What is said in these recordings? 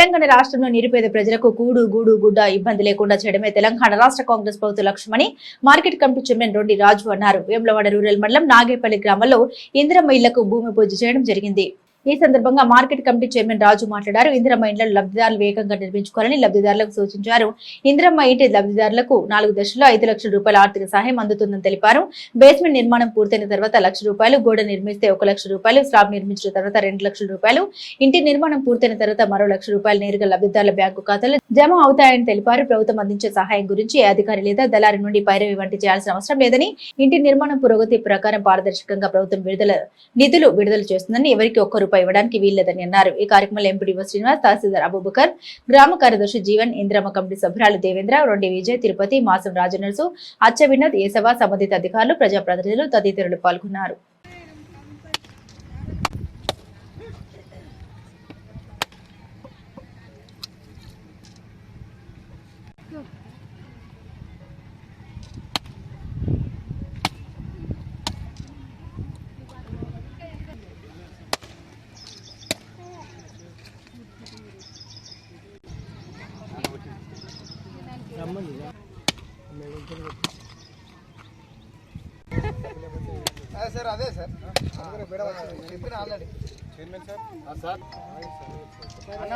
తెలంగాణ రాష్ట్రంలో నిరుపేద ప్రజలకు కూడు గూడు గుడ్డ ఇబ్బంది లేకుండా చేయడమే తెలంగాణ రాష్ట్ర కాంగ్రెస్ ప్రభుత్వ లక్ష్యమని market committee chairman Rondi Raju అన్నారు. వేములవాడ రూరల్ మండలం నాగేపల్లి గ్రామంలో ఇందిరమ్మ ఇళ్ళకు భూమి పూజ చేయడం జరిగింది. ఈ సందర్భంగా మార్కెట్ కమిటీ చైర్మన్ రాజు మాట్లాడారు. ఇందిరమ్మ ఇండ్లను లబ్ధిదారులు వేగంగా నిర్మించుకోవాలని లబ్ధిదారులకు సూచించారు. ఇందిరమ్మ ఇంటి లబ్ధిదారులకు నాలుగు దశల్లో ఐదు లక్షల రూపాయల ఆర్థిక సహాయం అందుతుందని తెలిపారు. బేస్మెంట్ నిర్మాణం పూర్తయిన తర్వాత లక్ష రూపాయలు గోడ నిర్మిస్తే ఒక లక్ష రూపాయలు స్లాబ్ నిర్మించిన తర్వాత రెండు లక్షల రూపాయలు ఇంటి నిర్మాణం పూర్తయిన తర్వాత మరో లక్ష రూపాయలు నేరుగా లబ్ధిదారుల బ్యాంకు ఖాతాలో జమ అవుతాయని తెలిపారు. ప్రభుత్వం అందించే సహాయం గురించి అధికారి లేదా దళారి నుండి పైరవి వంటి చేయాల్సిన అవసరం లేదని ఇంటి నిర్మాణం పురోగతి ప్రకారం పారదర్శకంగా ప్రభుత్వం విడుదల నిధులు విడుదల చేస్తుందని ఎవరికి ఒక్క రూపాయి ఇవ్వడానికి వీల్లేదని అన్నారు. ఈ కార్యక్రమంలో ఎంపీడీఓ శ్రీనివాస్ తహసీల్దార్ అబూబకర్ గ్రామ కార్యదర్శి జీవన్ ఇంద్రమ కమిటీ సభ్యురాలు దేవేంద్ర రొండి విజయ్ తిరుపతి మాసం రాజనర్సు అచ్చ వినోద్ ఏసవ సంబంధిత అధికారులు ప్రజాప్రతినిధులు తదితరులు పాల్గొన్నారు అదే సార్ అదే సార్. చెప్పిన ఆల్రెడీ. Chairman sir? సార్. అన్న.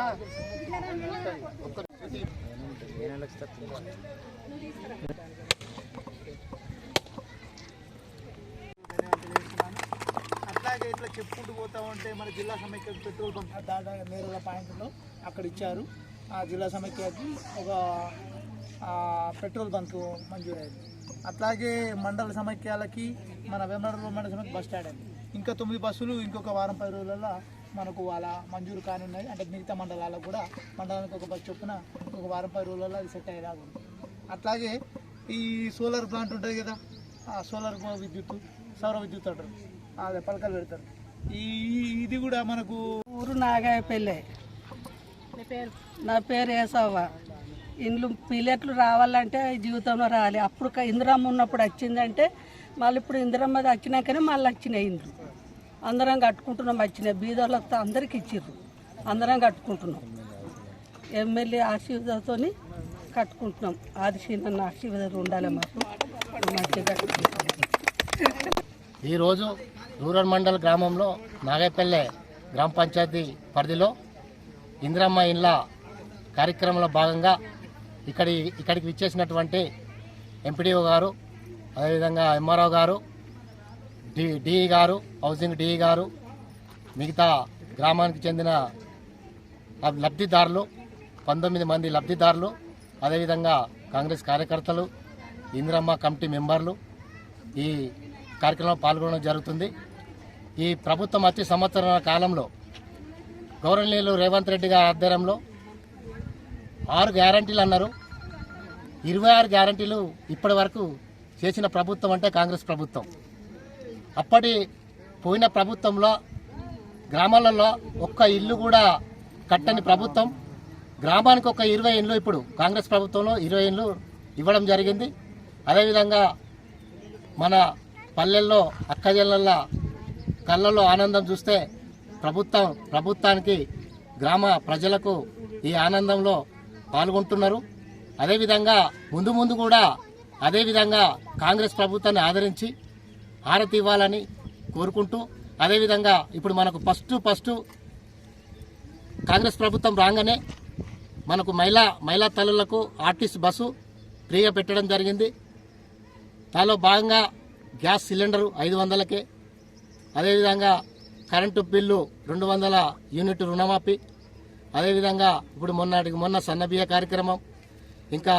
అట్లాగే ఇట్లా చెప్పుకుంటూ పోతా ఉంటే మన జిల్లా సమైక్య పెట్రోల్ బంక్ దాదా నేరుగా పాయింట్లో అక్కడ ఇచ్చారు. ఆ జిల్లా సమైక్యకి ఒక పెట్రోల్ బంక్ మంజూరైంది. అట్లాగే మండల సమైక్యాలకి మన వేమనాడు మండల సమైక్య బస్ స్టాండ్ అయింది. ఇంకా తొమ్మిది బస్సులు ఇంకొక వారం పది రోజులలో మనకు అలా మంజూరు కానున్నాయి. అంటే మిగతా మండలాలకు కూడా మండలానికి ఒక బస్సు చొప్పున ఒక వారం పది రోజులలో అది సెట్ అయ్యేలాగా ఉంది. అట్లాగే ఈ సోలార్ ప్లాంట్ ఉంటుంది కదా ఆ సోలార్ విద్యుత్ సౌర విద్యుత్ అంటారు. అదే పలకలు పెడతారు. ఈ ఇది కూడా మనకు ఊరు నాగాయపల్లె. నా పేరు ఏసవ్వ. ఇండ్లు పిల్లట్లు రావాలంటే జీవితంలో రావాలి అప్పుడు ఇందిరమ్మ ఉన్నప్పుడు వచ్చిందంటే మళ్ళీ ఇప్పుడు ఇందిరమ్మ వచ్చినాకనే మళ్ళీ వచ్చినాయి ఇండ్లు. అందరం కట్టుకుంటున్నాం వచ్చినాయి. బీదర్లకు అందరికి ఇచ్చిర్రు. అందరం కట్టుకుంటున్నాం. ఎమ్మెల్యే ఆశీర్వాదంతో కట్టుకుంటున్నాం. ఆదిశీనన్న ఆశీర్వాదాలు ఉండాలి మాకు. ఈరోజు రూరల్ మండల్ గ్రామంలో నాగైపల్లె గ్రామ పంచాయతీ పరిధిలో ఇందిరమ్మ ఇండ్ల కార్యక్రమంలో భాగంగా ఇక్కడి ఇక్కడికి విచ్చేసినటువంటి ఎంపీడీఓ గారు అదేవిధంగా ఎంఆర్ఓ గారు డి డిఈ గారు హౌసింగ్ డిఈ గారు మిగతా గ్రామానికి చెందిన లబ్ధిదారులు పంతొమ్మిది మంది లబ్ధిదారులు అదేవిధంగా కాంగ్రెస్ కార్యకర్తలు ఇందిరమ్మ కమిటీ మెంబర్లు ఈ కార్యక్రమంలో పాల్గొనడం జరుగుతుంది. ఈ ప్రభుత్వం వచ్చే సంవత్సరాల కాలంలో గౌరవనీయులు రేవంత్ రెడ్డి గారి ఆధ్వర్యంలో ఆరు గ్యారంటీలు అన్నారు. ఇరవై ఆరు గ్యారంటీలు ఇప్పటి వరకు చేసిన ప్రభుత్వం అంటే కాంగ్రెస్ ప్రభుత్వం. అప్పటి పోయిన ప్రభుత్వంలో గ్రామాలలో ఒక్క ఇల్లు కూడా కట్టని ప్రభుత్వం గ్రామానికి ఒక ఇరవై ఇండ్లు ఇప్పుడు కాంగ్రెస్ ప్రభుత్వంలో ఇరవై ఇండ్లు ఇవ్వడం జరిగింది. అదేవిధంగా మన పల్లెల్లో అక్కజల్లల కళ్ళల్లో ఆనందం చూస్తే ప్రభుత్వం ప్రభుత్వానికి గ్రామ ప్రజలకు ఈ ఆనందంలో పాల్గొంటున్నారు. అదేవిధంగా ముందు ముందు కూడా అదేవిధంగా కాంగ్రెస్ ప్రభుత్వాన్ని ఆదరించి హారతి ఇవ్వాలని కోరుకుంటూ అదేవిధంగా ఇప్పుడు మనకు ఫస్ట్ ఫస్ట్ కాంగ్రెస్ ప్రభుత్వం రాగానే మనకు మహిళా మహిళా తల్లులకు ఆర్టీసీ బస్సు ఫ్రీగా పెట్టడం జరిగింది. దానిలో భాగంగా గ్యాస్ సిలిండరు ఐదు వందలకే అదేవిధంగా కరెంటు బిల్లు రెండు వందల యూనిట్ రుణమాఫీ అదేవిధంగా ఇప్పుడు మొన్నటికి మొన్న సన్నబియ్య కార్యక్రమం ఇంకా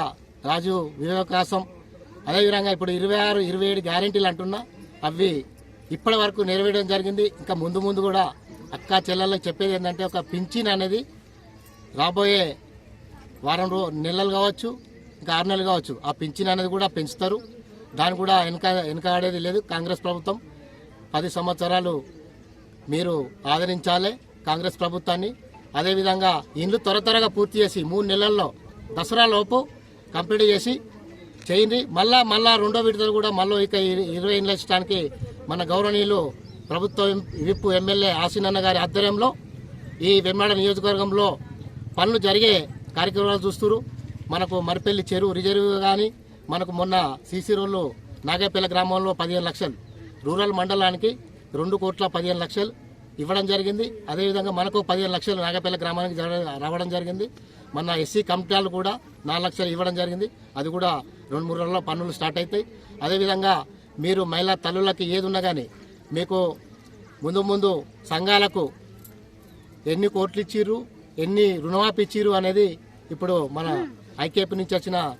రాజు వివేకాసం అదేవిధంగా ఇప్పుడు ఇరవై ఆరు ఇరవై ఏడు గ్యారెంటీలు అంటున్నా అవి ఇప్పటి వరకు నెరవేయడం జరిగింది. ఇంకా ముందు ముందు కూడా అక్క చెల్లెళ్ళకి చెప్పేది ఏంటంటే ఒక పింఛన్ అనేది రాబోయే వారం రో నెలలు కావచ్చు ఇంకా ఆరు నెలలు కావచ్చు ఆ పింఛన్ అనేది కూడా పెంచుతారు. దాన్ని కూడా వెనక వెనకాడేది లేదు. కాంగ్రెస్ ప్రభుత్వం పది సంవత్సరాలు మీరు ఆదరించాలి కాంగ్రెస్ ప్రభుత్వాన్ని. అదేవిధంగా ఇండ్లు త్వర త్వరగా పూర్తి చేసి మూడు నెలల్లో దసరా లోపు కంప్లీట్ చేసి చేయండి. మళ్ళా మళ్ళా రెండో విడతలు కూడా మళ్ళీ ఇక ఇరవై ఇండ్లు ఇచ్చడానికి మన గౌరవనీయులు ప్రభుత్వ విప్ ఎమ్మెల్యే ఆసీనన్న గారి ఆధ్వర్యంలో ఈ వెమ్మాడ నియోజకవర్గంలో పనులు జరిగే కార్యక్రమాలు చూస్తున్నారు. మనకు మరిపెల్లి చెరువు రిజర్వ్ కానీ మనకు మొన్న సీసీ రోడ్లు నాగేపల్లి గ్రామంలో పదిహేను లక్షలు రూరల్ మండలానికి రెండు కోట్ల పదిహేను లక్షలు ఇవ్వడం జరిగింది. అదేవిధంగా మనకు పదిహేను లక్షలు నాగపల్లి గ్రామానికి రావడం జరిగింది. మన ఎస్సీ కంపెనీలు కూడా నాలుగు లక్షలు ఇవ్వడం జరిగింది. అది కూడా రెండు మూడు రోజుల్లో పన్నులు స్టార్ట్ అవుతాయి అదేవిధంగా మీరు మహిళా తల్లులకి ఏది ఉన్నా కానీ మీకు ముందు ముందు సంఘాలకు ఎన్ని కోట్లు ఇచ్చిర్రు ఎన్ని రుణమాఫీ ఇచ్చిర్రు అనేది ఇప్పుడు మన ఐకేపీ నుంచి వచ్చిన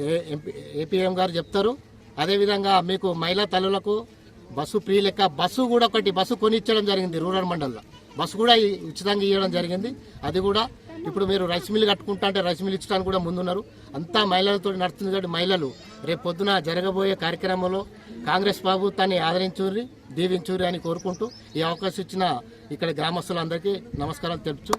ఏ- ఏపీఎం గారు చెప్తారు. అదేవిధంగా మీకు మహిళా తల్లులకు బస్సు ఫ్రీ లెక్క బస్సు కూడా ఒకటి బస్సు కొనిచ్చడం జరిగింది రూరల్ మండలంలో. బస్సు కూడా ఉచితంగా ఇవ్వడం జరిగింది. అది కూడా ఇప్పుడు మీరు రైస్ మిల్ కట్టుకుంటా అంటే రైస్ మిల్ ఇచ్చడానికి కూడా ముందున్నారు. అంతా మహిళలతో నడుస్తుంది కాబట్టి మహిళలు రేపు పొద్దున జరగబోయే కార్యక్రమంలో కాంగ్రెస్ ప్రభుత్వాన్ని ఆదరించుర్రి దీవించుర్రి అని కోరుకుంటూ ఈ అవకాశం ఇచ్చిన ఇక్కడ గ్రామస్తులందరికీ నమస్కారం తెలుపుచు